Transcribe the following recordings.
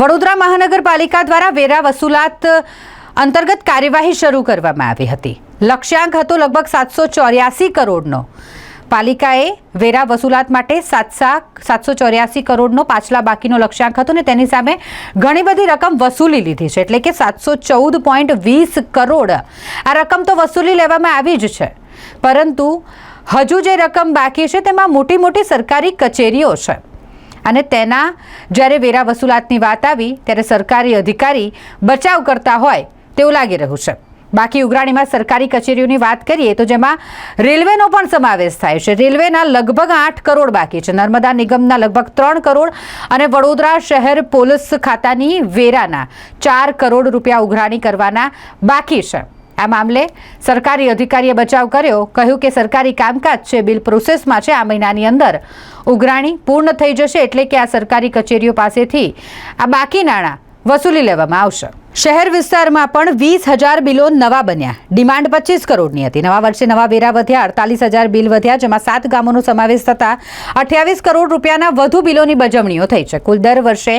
વડોદરા મહાનગરપાલિકા દ્વારા વેરા વસૂલાત અંતર્ગત કાર્યવાહી શરૂ કરવામાં આવી હતી. લક્ષ્યાંક હતો લગભગ સાતસો ચોર્યાસી કરોડનો. પાલિકાએ વેરા વસૂલાત માટે સાતસા સાતસો ચોર્યાસી કરોડનો પાછલા બાકીનો લક્ષ્યાંક હતો ને તેની સામે ઘણી બધી રકમ વસૂલી લીધી છે. એટલે કે સાતસો ચૌદ પોઈન્ટ વીસ કરોડ આ રકમ તો વસૂલી લેવામાં આવી જ છે. પરંતુ હજુ જે રકમ બાકી છે તેમાં મોટી મોટી સરકારી કચેરીઓ છે. અને તેના જ્યારે વેરા વસૂલાતની વાત આવી, ત્યારે સરકારી અધિકારી બચાવ કરતા હોય તેવું લાગી રહ્યું છે. બાકી ઉઘરાણીમાં સરકારી કચેરીઓની વાત કરીએ તો જેમાં રેલવેનો પણ સમાવેશ થાય છે. રેલવેના લગભગ આઠ કરોડ બાકી છે. નર્મદા નિગમના લગભગ ત્રણ કરોડ અને વડોદરા શહેર પોલીસ ખાતાની વેરાના ચાર કરોડ રૂપિયા ઉઘરાણી કરવાના બાકી છે. આ મામલે સરકારી અધિકારીએ બચાવ કર્યો. કહ્યું કે સરકારી કામકાજ છે, બિલ પ્રોસેસમાં છે. આ મહિનાની અંદર ઉઘરાણી પૂર્ણ થઈ જશે એટલે કે આ સરકારી કચેરીઓ પાસેથી આ બાકી નાણાં વસૂલી લેવામાં આવશે. શહેર વિસ્તારમાં પણ વીસ હજાર બિલો નવા બન્યા. ડિમાન્ડ પચીસ કરોડની હતી. નવા વર્ષે નવા વેરા વધ્યા, અડતાલીસ હજાર બિલ વધ્યા, જેમાં સાત ગામોનો સમાવેશ થતા અઠ્યાવીસ કરોડ રૂપિયાના વધુ બિલોની બજવણીઓ થઈ છે. કુલ દર વર્ષે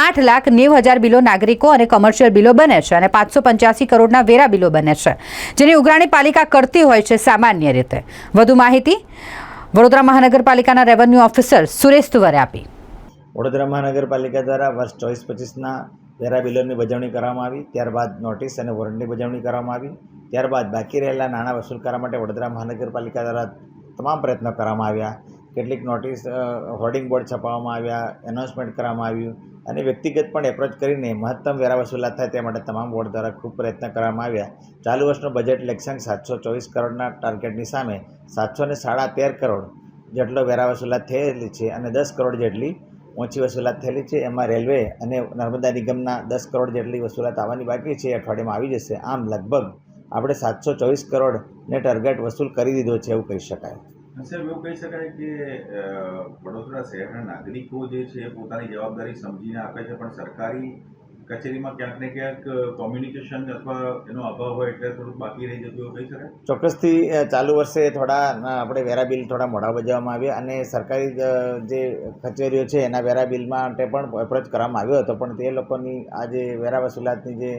આઠ લાખ નેવ હજાર બિલો નાગરિકો અને કોમર્શિયલ બિલો બને છે અને પાંચસો પંચ્યાસી કરોડના વેરા બિલો બને છે, જેની ઉઘરાણી પાલિકા કરતી હોય છે સામાન્ય રીતે. વધુ માહિતી વડોદરા મહાનગરપાલિકાના રેવન્યુ ઓફિસર સુરેશ તુવરે આપી. વડોદરા મહાનગરપાલિકા દ્વારા વર્ષ ચોવીસ પચીસના વેરા બિલોની બજવણી કરવામાં આવી, ત્યારબાદ નોટિસ અને વોરંટની બજવણી કરવામાં આવી, ત્યારબાદ બાકી રહેલા નાણાં વસૂલ કરવા માટે વડોદરા મહાનગરપાલિકા દ્વારા તમામ પ્રયત્નો કરવામાં આવ્યા. કેટલીક નોટિસ હોર્ડિંગ બોર્ડ છપાવવામાં આવ્યા, એનાઉન્સમેન્ટ કરવામાં આવ્યું અને વ્યક્તિગત પણ એપ્રોચ કરીને મહત્તમ વેરા વસૂલાત થાય તે માટે તમામ બોર્ડ દ્વારા ખૂબ પ્રયત્ન કરવામાં આવ્યા. ચાલુ વર્ષનું બજેટ લક્ષ્યાંક સાતસો ચોવીસ કરોડના ટાર્ગેટની સામે સાતસો ને સાડા તેર કરોડ જેટલો વેરા વસૂલાત થયેલી છે અને દસ કરોડ જેટલી ઓછી વસૂલાત થયેલી છે. એમાં રેલવે અને નર્મદા નિગમના દસ કરોડ જેટલી વસૂલાત આવવાની બાકી છે. અઠવાડિયામાં આવી જશે. આમ લગભગ આપણે સાતસો ચોવીસ કરોડને ટાર્ગેટ વસૂલ કરી દીધો છે એવું કહી શકાય. સાહેબ, એવું કહી શકાય કે વડોદરા શહેરના નાગરિકો જે છે પોતાની જવાબદારી સમજીને આપે છે, પણ સરકારી કચેરીમાં ક્યાંક ને ક્યાંક કોમ્યુનિકેશન અથવા એનો અભાવ હોય એટલે થોડુંક બાકી રહી જતું એવું શકાય? ચોક્કસથી ચાલુ વર્ષે થોડા આપણે વેરા બિલ થોડા મોડા બજાવવામાં આવ્યા અને સરકારી જે કચેરીઓ છે એના વેરા બિલ માટે પણ એપ્રોચ કરવામાં આવ્યો હતો. પણ તે લોકોની આ જે વેરા વસૂલાતની જે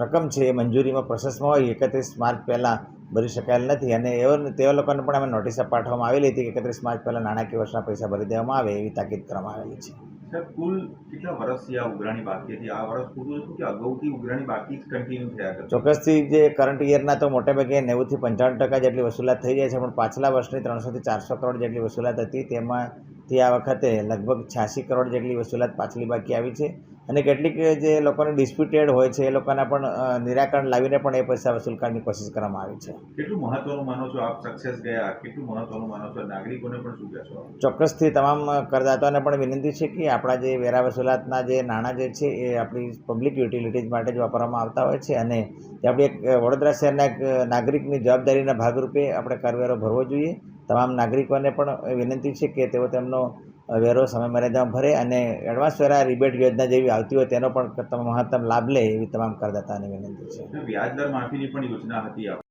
રકમ છે એ મંજૂરીમાં પ્રોસેસમાં હોય, એકત્રીસ માર્ચ પહેલાં ભરી શકાયેલ નથી. અને એવો, તેવા લોકોને પણ અમે નોટિસ પાઠવવામાં આવેલી હતી કે એકત્રીસ માર્ચ પહેલાં નાણાકીય વર્ષના પૈસા ભરી દેવામાં આવે એવી તાકીદ કરવામાં આવેલી છે. સાહેબ કુલ કેટલા વર્ષથી આ ઉઘરાણી બાકી હતી? આ વર્ષ પૂરું હતું કે અગાઉથી ઉઘરાણી બાકી જ કન્ટિન્યુ થયા કરતી? ચોક્કસથી જે કરંટ યરના તો મોટે ભાગે નેવુંથી પંચાવન ટકા જેટલી વસૂલાત થઈ જાય છે, પણ પાછલા વર્ષની ત્રણસોથી ચારસો કરોડ જેટલી વસૂલાત હતી, તેમાંથી આ વખતે લગભગ છ્યાસી કરોડ જેટલી વસૂલાત પાછલી બાકી આવી છે. અને કેટલીક જે લોકોને ડિસ્પ્યુટેડ હોય છે એ લોકોના પણ નિરાકરણ લાવીને પણ એ પૈસા વસૂલ કરવાની કોશિશ કરવામાં આવી છે. કેટલું મહત્વનું માનો છો આપ સક્સેસ ગયા? કેટલું મહત્વનું માનો છો? નાગરિકોને પણ શું કહેશો ચોક્કસથી તમામ કરદાતાઓને પણ વિનંતી છે કે આપણા જે વેરા વસૂલાતના જે નાણાં જે છે એ આપણી પબ્લિક યુટિલિટીઝ માટે જ વાપરવામાં આવતા હોય છે અને તે આપણી એક વડોદરા શહેરના એક નાગરિકની જવાબદારીના ભાગરૂપે આપણે કરવેરો ભરવો જોઈએ. તમામ નાગરિકોને પણ વિનંતી છે કે તેઓ તેમનો વેરો સમય મર્યાદામાં ભરે અને એડવાન્સ વેરા રિબેટ યોજના જેવી આવતી હોય તેનો પણ મહત્તમ લાભ લે એવી તમામ કરદાતાને વિનંતી છે. વ્યાજ દર માફીની પણ યોજના હતી